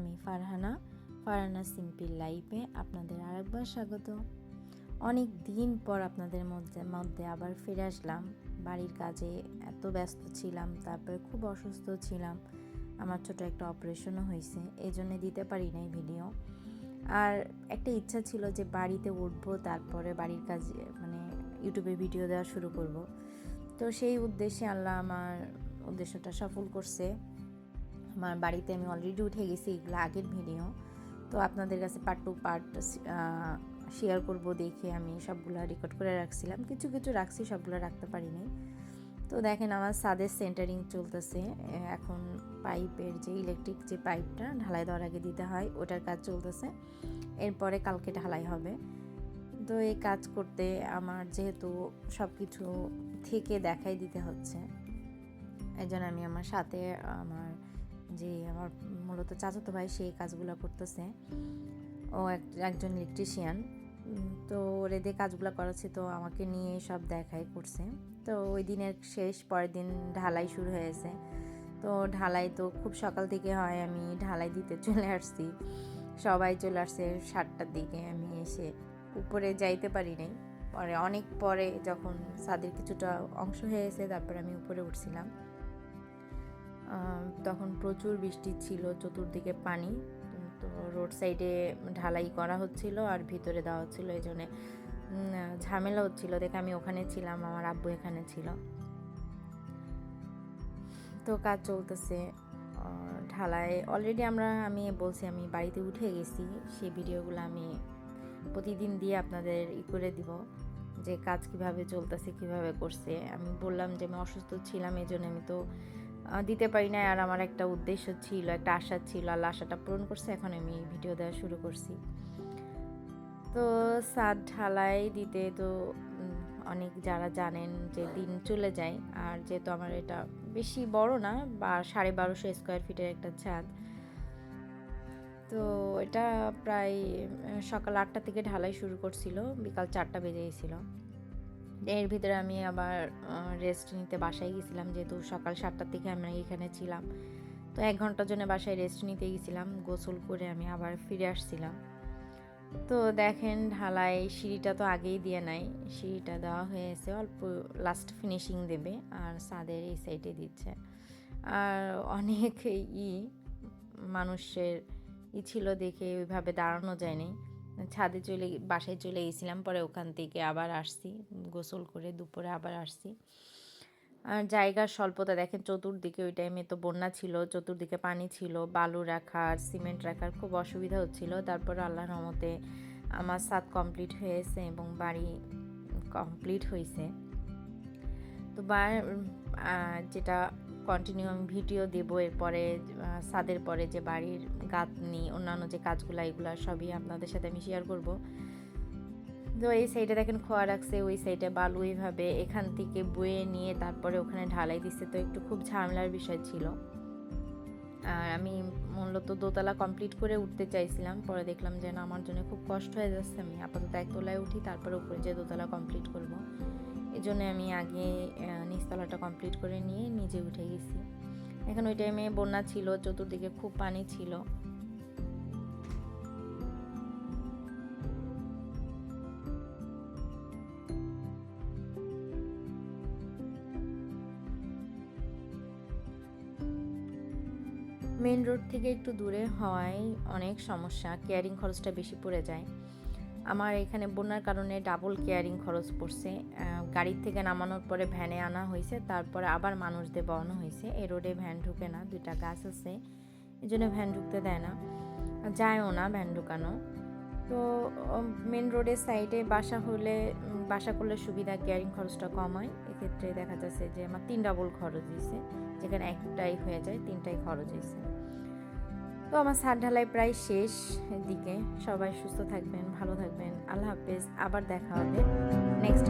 আমি ফারহানা ফারহানা সিম্পল লাইফে আপনাদের আরেকবার স্বাগত। অনেক দিন পর আপনাদের মধ্যে মধ্যে আবার ফিরে আসলাম। বাড়ির কাজে এত ব্যস্ত ছিলাম, তারপরে খুব অসুস্থ ছিলাম। আমার ছোট একটা অপারেশনও হয়েছে এই জন্যে দিতে পারি নাই ভিডিও। আর একটা ইচ্ছা ছিল যে বাড়িতে উঠবো, তারপরে বাড়ির কাজে মানে ইউটিউবে ভিডিও দেওয়া শুরু করব। তো সেই উদ্দেশ্যে আল্লাহ আমার উদ্দেশ্যটা সফল করছে। আমার বাড়িতে আমি অলরেডি উঠে গেছি, এগুলো আগের ভিডিও তো আপনাদের কাছে পার্ট টু পার্ট শেয়ার করব, দেখে আমি সবগুলো রেকর্ড করে রাখছিলাম। কিছু কিছু রাখছি, সবগুলো রাখতে পারিনি। তো দেখেন আমার সাদের সেন্টারিং চলতেছে। এখন পাইপের যে ইলেকট্রিক যে পাইপটা, ঢালাই দেওয়ার আগে দিতে হয়, ওটার কাজ চলতেছে। এরপরে কালকে ঢালাই হবে। তো এই কাজ করতে আমার যেহেতু সব কিছু থেকে দেখাই দিতে হচ্ছে এই আমি আমার সাথে আমার যে আমার মূলত চাচাতো ভাই সেই কাজগুলো করতেছে। ও একজন ইলেকট্রিশিয়ান তো এদের কাজগুলো করাচ্ছে, তো আমাকে নিয়ে সব দেখাই করছে। তো ওই দিনের শেষ, পরের দিন ঢালাই শুরু হয়েছে। তো ঢালাই তো খুব সকাল থেকে হয়, আমি ঢালাই দিতে চলে আসছি। সবাই চলে আসছে সাতটার দিকে, আমি এসে উপরে যাইতে পারি নাই। পরে, অনেক পরে যখন সাদের কিছুটা অংশ হয়েছে, তারপর আমি উপরে উঠছিলাম। তখন প্রচুর বৃষ্টি ছিল, চতুর্দিকে পানি। তো রোড সাইডে ঢালাই করা হচ্ছিল আর ভিতরে দেওয়া হচ্ছিল, এই জন্যে ঝামেলা হচ্ছিল। দেখে আমি ওখানে ছিলাম, আমার আব্বু এখানে ছিল। তো কাজ চলতেছে। ঢালাই অলরেডি আমরা, আমি বলছি, আমি বাড়িতে উঠে গেছি। সেই ভিডিওগুলো আমি প্রতিদিন দিয়ে আপনাদের ই করে দিব, যে কাজ কীভাবে চলতেছে, কীভাবে করছে। আমি বললাম যে আমি অসুস্থ ছিলাম, এই জন্য আমি তো দিতে পারি না আর আমার একটা উদ্দেশ্য ছিল, একটা আশা ছিল, আল্লাহ আশাটা পূরণ করছে, এখন আমি ভিডিও দেওয়া শুরু করছি। তো সাদ ঢালাই দিতে তো অনেক যারা জানেন যে দিন চলে যায়। আর যেহেতু আমার এটা বেশি বড় না, বা সাড়ে বারোশো স্কোয়ার ফিটের একটা ছাদ, তো এটা প্রায় সকাল আটটা থেকে ঢালাই শুরু করছিল, বিকাল চারটা বেজে গেছিল। এর ভিতরে আমি আবার রেস্ট নিতে বাসায় গেছিলাম, যেহেতু সকাল সাতটার থেকে আমরা এখানে ছিলাম। তো এক ঘণ্টার জন্য বাসায় রেস্ট নিতে গেছিলাম, গোসল করে আমি আবার ফিরে আসছিলাম। তো দেখেন ঢালাই, সিঁড়িটা তো আগেই দিয়ে নাই, সিঁড়িটা দেওয়া হয়েছে, অল্প লাস্ট ফিনিশিং দেবে, আর সাদের এই সাইডে দিচ্ছে। আর অনেক ই, মানুষের ই ছিল দেখে ওইভাবে দাঁড়ানো যায়নি ছাদে চলে বাসায় চলে গেছিলাম, পরে ওখান থেকে আবার আসছি, গোসল করে দুপুরে আবার আসছি। আর জায়গার স্বল্পতা দেখেন, চতুর্দিকে ওই টাইমে তো বন্যা ছিল, চতুর্দিকে পানি ছিল, বালু রাখার, সিমেন্ট রাখার খুব অসুবিধা হচ্ছিল। তারপর আল্লাহ রহমতে আমার সাদ কমপ্লিট হয়েছে এবং বাড়ি কমপ্লিট হয়েছে তো বা যেটা কন্টিনিউ আমি ভিডিও দেবো, এরপরে সাদের পরে যে বাড়ির গাঁথনি, অন্যান্য যে কাজগুলো, এগুলো সবই আপনাদের সাথে আমি শেয়ার করব। তো এই সাইডে দেখেন খোয়া রাখছে, ওই সাইডে বালু এইভাবে এখান থেকে বয়ে নিয়ে তারপরে ওখানে ঢালাই দিচ্ছে, তো একটু খুব ঝামেলার বিষয় ছিল। আর আমি মূলত দোতলা কমপ্লিট করে উঠতে চাইছিলাম। পরে দেখলাম যে না, আমার জন্য খুব কষ্ট হয়ে যাচ্ছে। আমি আপাতত একতলায় উঠি, তারপর উপরে যে দোতলা কমপ্লিট করব। এই জন্য আমি আগে নিচতলাটা কমপ্লিট করে নিয়ে নিজে উঠে গেছি। এখন ওই টাইমে বন্যা ছিল, চতুর্দিকে খুব পানি ছিল। মেন রোড থেকে একটু দূরে হওয়ায় অনেক সমস্যা কেয়ারিং খরচটা বেশি পড়ে যায়। আমার এখানে বন্যার কারণে ডাবল কেয়ারিং খরচ পড়ছে। গাড়ির থেকে নামানোর পরে ভ্যানে আনা হয়েছে, তারপরে আবার মানুষদের বহানো হয়েছে। এ রোডে ভ্যান ঢুকে না, দুইটা গাছ আছে এই জন্য ভ্যান ঢুকতে দেয় না। যায়ও না ভ্যান ঢুকানো। তো মেন রোডের সাইডে বাসা হলে বাসা করলে সুবিধা কেয়ারিং খরচটা কম হয়। এক্ষেত্রে দেখা যাচ্ছে যে আমার তিন ডাবল খরচ হয়েছে, যেখানে একটাই হয়ে যায়, তিনটাই খরচ হয়েছে। তো আমার সার ঢালাই প্রায় শেষ দিকে। সবাই সুস্থ থাকবেন, ভালো থাকবেন। আল্লাহ হাফেজ, আবার দেখা হবে নেক্সট